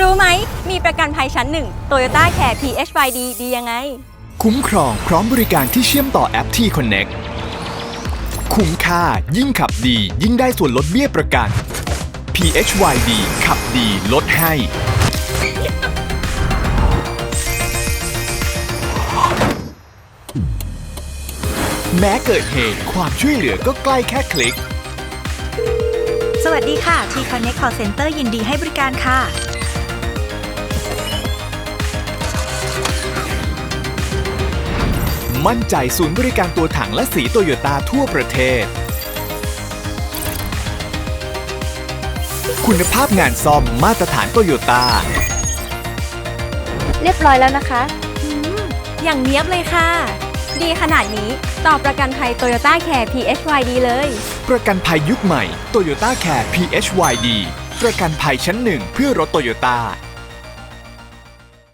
รู้ไหม มีประกันภัยชั้นหนึ่ง Toyota Care PHYD ดียังไง คุ้มครองพร้อมบริการที่เชื่อมต่อแอป T Connect คุ้มค่ายิ่งขับดี ยิ่งได้ส่วนลดเบี้ยประกัน PHYD ขับดีลดให้ แม้เกิดเหตุความช่วยเหลือก็ใกล้แค่คลิก สวัสดีค่ะ T Connect Call Center ยินดีให้บริการค่ะ มั่นใจศูนย์บริการตัวถังและสีโตโยต้าทั่วประเทศ คุณภาพงานซ่อมมาตรฐานโตโยต้า เรียบร้อยแล้วนะคะ อย่างเนี้ยบเลยค่ะ ดีขนาดนี้ ต่อประกันภัย Toyota Care PHYD เลย ประกันภัยยุคใหม่ Toyota Care PHYD ประกันภัยชั้นหนึ่งเพื่อรถโตโยต้า